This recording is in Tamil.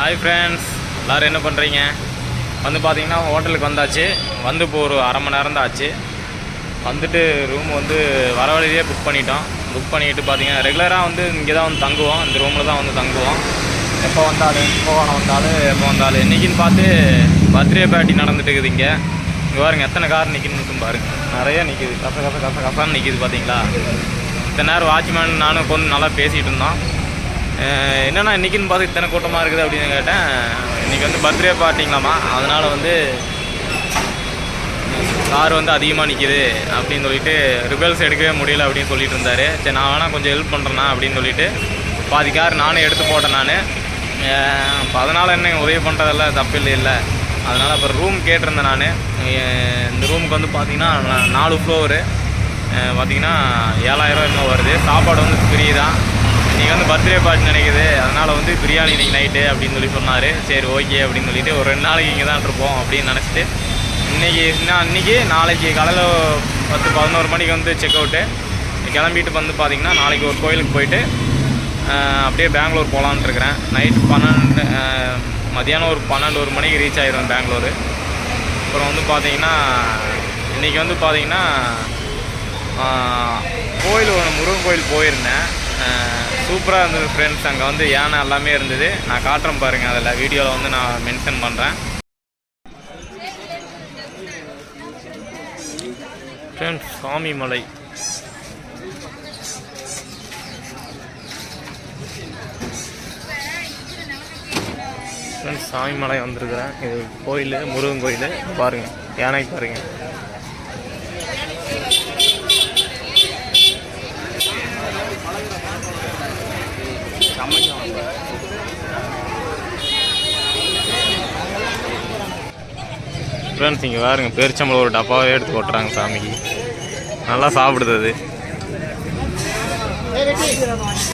ஹாய் ஃப்ரெண்ட்ஸ் எல்லோரும் என்ன பண்ணுறீங்க வந்து பார்த்தீங்கன்னா ஹோட்டலுக்கு வந்தாச்சு. வந்து இப்போ ஒரு அரை மணி நேரம் தான் ஆச்சு. வந்துட்டு ரூம் வந்து வர வழியிலே புக் பண்ணிட்டோம். புக் பண்ணிட்டு பார்த்தீங்கன்னா ரெகுலராக வந்து இங்கே தான் வந்து தங்குவோம். இந்த ரூமில் தான் வந்து தங்குவோம். எப்போ வந்தாலும் எப்போ வந்தாலும் எப்போ வந்தாலும். இன்றைக்கின்னு பார்த்து பர்த்டே பார்ட்டி நடந்துட்டு இருக்குது இங்கே. இங்கே பாருங்க எத்தனை கார் நிற்கின்னு பாருங்கள் நிறைய நிற்கிது கச கச கச கசான்னு நிற்கிது பார்த்தீங்களா இத்தனை நேரம் வாட்ச்மேன் நானும் கொஞ்சம் நல்லா பேசிகிட்டு இருந்தோம். என்னென்னா என்னண்ணா இன்றைக்கின்னு பார்த்து இத்தனை கூட்டமாக இருக்குது அப்படின்னு கேட்டேன். இன்றைக்கி வந்து பர்த்டே பார்ட்டிங்களாமா அதனால் வந்து கார் வந்து அதிகமாக நிற்கிது அப்படின்னு சொல்லிட்டு ரிபல்ஸ் எடுக்கவே முடியல அப்படின்னு சொல்லிட்டு இருந்தார். சரி நான் வேணால் கொஞ்சம் ஹெல்ப் பண்ணுறேண்ணா அப்படின்னு சொல்லிட்டு பாதி கார் நானே எடுத்து போட்டேன் நான். இப்போ அதனால் என்ன உதவி பண்ணுறதெல்லாம் தப்பு இல்லை இல்லை அதனால் அப்புறம் ரூம் கேட்டிருந்தேன் நான். இந்த ரூமுக்கு வந்து பார்த்திங்கன்னா நாலு ஃப்ளோரு பார்த்திங்கன்னா ஏழாயிரம் என்ன வருது. சாப்பாடு வந்து ஃப்ரீ தான். இன்றைக்கி வந்து பர்த்டே பார்ட்டி நினைக்குது. அதனால் வந்து பிரியாணி இன்றைக்கி நைட்டு அப்படின்னு சொல்லி சொன்னார். சரி ஓகே அப்படின்னு சொல்லிட்டு ஒரு ரெண்டு நாளைக்கு இங்கே தான் இருப்போம் அப்படின்னு நினச்சிட்டு இன்றைக்கி நான் அன்றைக்கி நாளைக்கு காலையில் பத்து பதினோரு மணிக்கு வந்து செக் அவுட்டு கிளம்பிட்டு வந்து பார்த்திங்கன்னா நாளைக்கு ஒரு கோயிலுக்கு போயிட்டு அப்படியே பெங்களூர் போகலான்ட்டு இருக்கிறேன். நைட்டு பன்னெண்டு மதியானம் ஒரு பன்னெண்டு ஒரு மணிக்கு ரீச் ஆகிடும் பெங்களூர். அப்புறம் வந்து பார்த்திங்கன்னா இன்றைக்கி வந்து பார்த்திங்கன்னா கோயில் ஒன்று முருகன் கோயில் போயிருந்தேன். சூப்பராக இருந்தது ஃப்ரெண்ட்ஸ் அங்கே வந்து யானை எல்லாமே இருந்தது. நான் காட்டுறேன் பாருங்கள் அதில் வீடியோவில் வந்து நான் மென்ஷன் பண்ணுறேன் ஃப்ரெண்ட்ஸ் சாமி மலை. ஃப்ரெண்ட்ஸ் சாமி மலை வந்திருக்கிறேன். இது கோயில் முருகன் கோயில். பாருங்கள் யானை பாருங்கள் ஃப்ரெண்ட்ஸ் இங்கே பாருங்க பேரிச்சம்பளம் ஒரு டப்பாவே எடுத்து கொட்டுறாங்க சாமிக்கு. நல்லா சாப்பிடுது அது.